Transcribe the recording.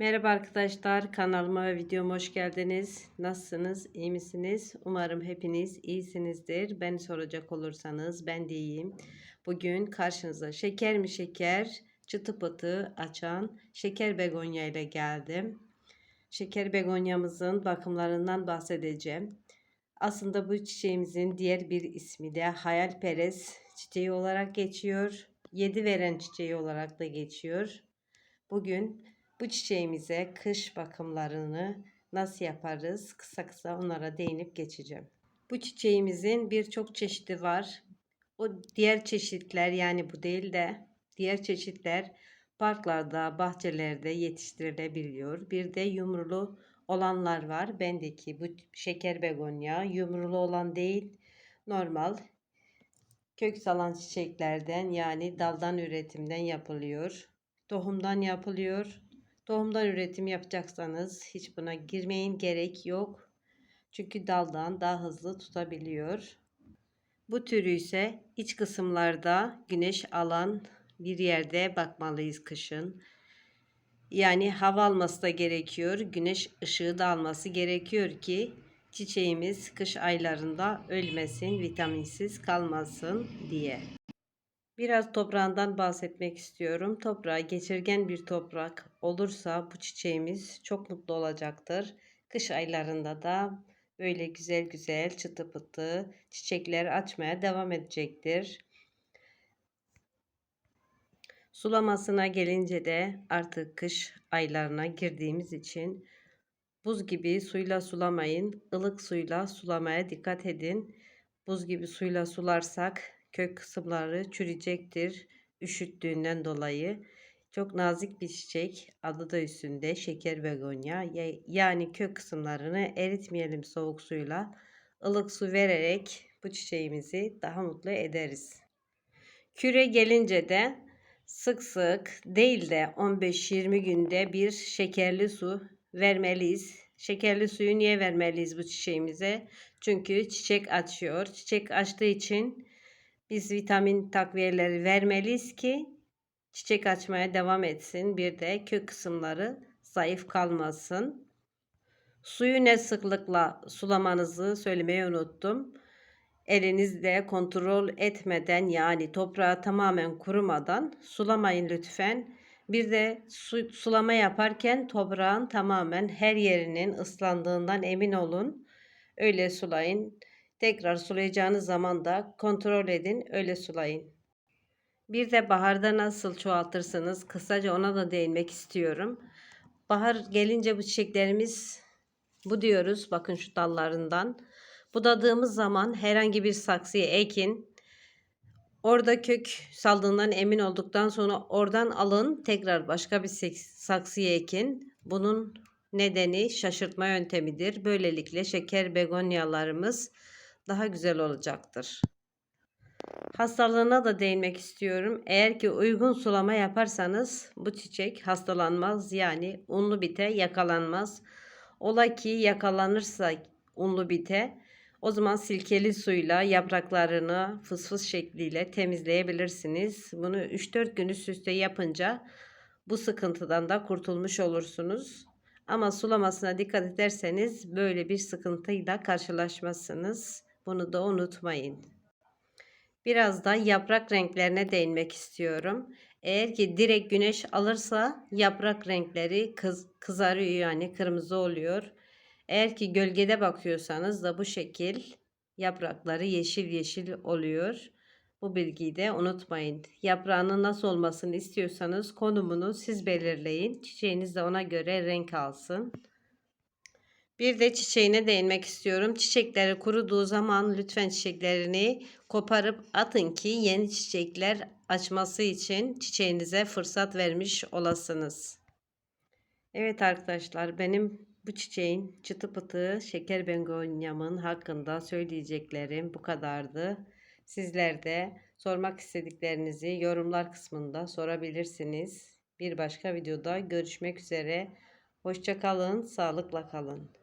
Merhaba arkadaşlar kanalıma ve videoma hoş geldiniz. Nasılsınız? iyi misiniz? Umarım hepiniz iyisinizdir. Beni soracak olursanız ben de iyiyim. Bugün karşınıza şeker mi şeker çıtı pıtı açan şeker begonya ile geldim. Şeker begonyamızın bakımlarından bahsedeceğim. Aslında bu çiçeğimizin diğer bir ismi de hayalperest çiçeği olarak geçiyor. Yedi veren çiçeği olarak da geçiyor. Bugün bu çiçeğimize kış bakımlarını nasıl yaparız? Kısa kısa onlara değinip geçeceğim. Bu çiçeğimizin birçok çeşidi var. O diğer çeşitler yani bu değil de diğer çeşitler parklarda, bahçelerde yetiştirilebiliyor. Bir de yumrulu olanlar var. Bendeki bu şeker begonya yumrulu olan değil, normal kök salan çiçeklerden yani daldan üretimden yapılıyor. Tohumdan yapılıyor. Tohumdan üretim yapacaksanız hiç buna girmeyin gerek yok. Çünkü daldan daha hızlı tutabiliyor. Bu türü ise iç kısımlarda güneş alan bir yerde bakmalıyız kışın. Yani hava alması da gerekiyor. Güneş ışığı da alması gerekiyor ki çiçeğimiz kış aylarında ölmesin, vitaminsiz kalmasın diye. Biraz toprağından bahsetmek istiyorum. Toprağı geçirgen bir toprak olursa bu çiçeğimiz çok mutlu olacaktır. Kış aylarında da böyle güzel güzel çıtı pıtı çiçekler açmaya devam edecektir. Sulamasına gelince de artık kış aylarına girdiğimiz için buz gibi suyla sulamayın. ılık suyla sulamaya dikkat edin. Buz gibi suyla sularsak kök kısımları çürüyecektir üşüttüğünden dolayı. Çok nazik bir çiçek. Adı da üstünde şeker begonya. Yani kök kısımlarını eritmeyelim soğuk suyla. ılık su vererek bu çiçeğimizi daha mutlu ederiz. Küre gelince de sık sık değil de 15-20 günde bir şekerli su vermeliyiz. Şekerli suyu niye vermeliyiz bu çiçeğimize? Çünkü çiçek açıyor. Çiçek açtığı için biz vitamin takviyeleri vermeliyiz ki çiçek açmaya devam etsin. Bir de kök kısımları zayıf kalmasın. Suyu ne sıklıkla sulamanızı söylemeyi unuttum. Elinizde kontrol etmeden yani toprağı tamamen kurumadan sulamayın lütfen. Bir de su, sulama yaparken toprağın tamamen her yerinin ıslandığından emin olun. Öyle sulayın. Tekrar sulayacağınız zaman da kontrol edin, öyle sulayın. Bir de baharda nasıl çoğaltırsınız? Kısaca ona da değinmek istiyorum. Bahar gelince bu çiçeklerimiz bu diyoruz. Bakın şu dallarından. Budadığımız zaman herhangi bir saksıya ekin. Orada kök saldığından emin olduktan sonra oradan alın. Tekrar başka bir saksıya ekin. Bunun nedeni şaşırtma yöntemidir. Böylelikle şeker begonyalarımız daha güzel olacaktır. Hastalığına da değinmek istiyorum. Eğer ki uygun sulama yaparsanız bu çiçek hastalanmaz yani unlu bite yakalanmaz. Ola ki yakalanırsa unlu bite o zaman silkeli suyla yapraklarını fıs fıs şekliyle temizleyebilirsiniz. Bunu 3-4 gün üst üste yapınca bu sıkıntıdan da kurtulmuş olursunuz. Ama sulamasına dikkat ederseniz böyle bir sıkıntıyla karşılaşmazsınız. Bunu da unutmayın. Biraz da yaprak renklerine değinmek istiyorum. Eğer ki direkt güneş alırsa yaprak renkleri kız, kızarıyor yani kırmızı oluyor. Eğer ki gölgede bakıyorsanız da bu şekil yaprakları yeşil yeşil oluyor. Bu bilgiyi de unutmayın. Yaprağının nasıl olmasını istiyorsanız konumunu siz belirleyin. Çiçeğiniz de ona göre renk alsın. Bir de çiçeğine değinmek istiyorum. Çiçekleri kuruduğu zaman lütfen çiçeklerini koparıp atın ki yeni çiçekler açması için çiçeğinize fırsat vermiş olasınız. Evet arkadaşlar benim bu çiçeğin çıtı pıtı şeker bengonyamın hakkında söyleyeceklerim bu kadardı. Sizler de sormak istediklerinizi yorumlar kısmında sorabilirsiniz. Bir başka videoda görüşmek üzere. Hoşçakalın, sağlıkla kalın.